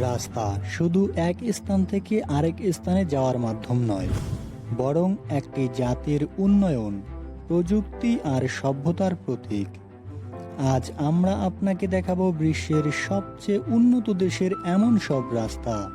রাস্তা শুধু এক স্থান থেকে আরেক স্থানে যাওয়ার মাধ্যম নয়, বরং একটি জাতির উন্নয়ন, প্রযুক্তি আর সভ্যতার প্রতীক। আজ আমরা আপনাকে দেখাবো বিশ্বের সবচেয়ে উন্নত দেশের এমন সব রাস্তা,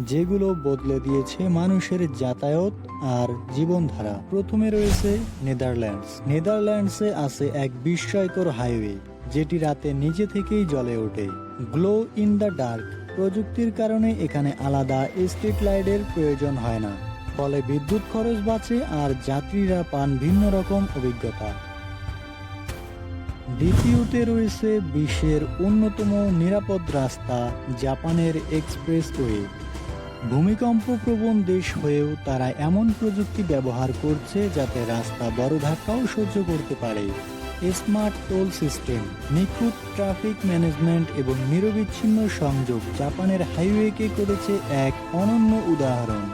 যেগুলো বদলে দিয়েছে মানুষের যাতায়াত আর জীবনধারা। প্রথমে রয়েছে নেদারল্যান্ডস। নেদারল্যান্ডসে আছে এক বিস্ময়কর হাইওয়ে, যেটি রাতে নিজে থেকেই জ্বলে ওঠে। Glow in the dark. প্রযুক্তির কারণে এখানে আলাদা স্ট্রিট লাইটের প্রয়োজন হয় না। ফলে বিদ্যুৎ খরচ বাঁচে আর যাত্রীরা পান ভিন্ন রকম অভিজ্ঞতা। দ্বিতীয়তে রয়েছে বিশ্বের অন্যতম নিরাপদ রাস্তা, জাপানের এক্সপ্রেসওয়ে। ভূমিকম্প প্রবণ দেশ হয়েও তারা এমন প্রযুক্তি ব্যবহার করছে যাতে রাস্তা বড় ধাক্কাও সহ্য করতে পারে। স্মার্ট টোল সিস্টেম, নিখুঁত ট্রাফিক ম্যানেজমেন্ট এবং নিরবিচ্ছিন্ন সংযোগ জাপানের হাইওয়েকে করেছে এক অনন্য উদাহরণ।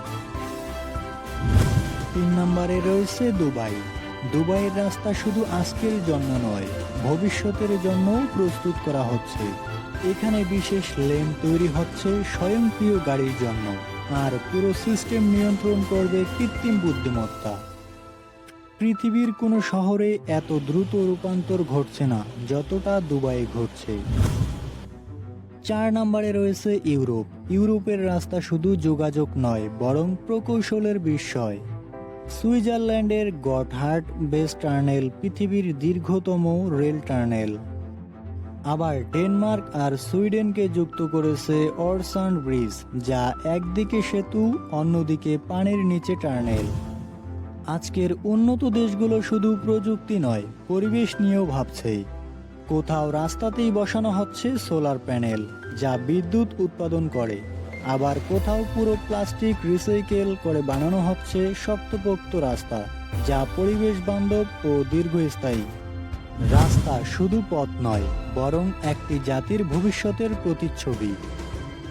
তিন নম্বরে রয়েছে দুবাই। দুবাইয়ের রাস্তা শুধু আজকের জন্য নয়, ভবিষ্যতের জন্যও প্রস্তুত করা হচ্ছে। এখানে বিশেষ লেন তৈরি হচ্ছে স্বয়ংক্রিয় গাড়ির জন্য, আর পুরো সিস্টেম নিয়ন্ত্রণ করবে কৃত্রিম বুদ্ধিমত্তা। পৃথিবীর কোনো শহরে এত দ্রুত রূপান্তর ঘটছে না, যতটা দুবাইয়ে ঘটছে। চার নম্বরে রয়েছে ইউরোপ। ইউরোপের রাস্তা শুধু যোগাযোগ নয়, বরং প্রকৌশলের বিস্ময়। সুইজারল্যান্ডের গটহার্ট বেস টার্নেল পৃথিবীর দীর্ঘতম রেল টার্নেল। আবার ডেনমার্ক আর সুইডেনকে যুক্ত করেছে অরসান্ড ব্রিজ, যা একদিকে সেতু, অন্যদিকে পানির নিচে টার্নেল। আজকের উন্নত দেশগুলো শুধু প্রযুক্তি নয়, পরিবেশ নিয়েও ভাবছে। কোথাও রাস্তাতেই বসানো হচ্ছে সোলার প্যানেল, যা বিদ্যুৎ উৎপাদন করে। আবার কোথাও পুরো প্লাস্টিক রিসাইকেল করে বানানো হচ্ছে শক্তপোক্ত রাস্তা, যা পরিবেশ বান্ধব ও দীর্ঘস্থায়ী। রাস্তা শুধু পথ নয়, বরং একটি জাতির ভবিষ্যতের প্রতিচ্ছবি।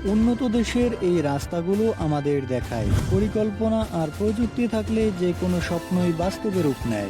উন্নত দেশের এই রাস্তাগুলো আমাদের দেখায়। পরিকল্পনা আর প্রযুক্তি থাকলে যে কোনো স্বপ্নই বাস্তবে রূপ নেয়।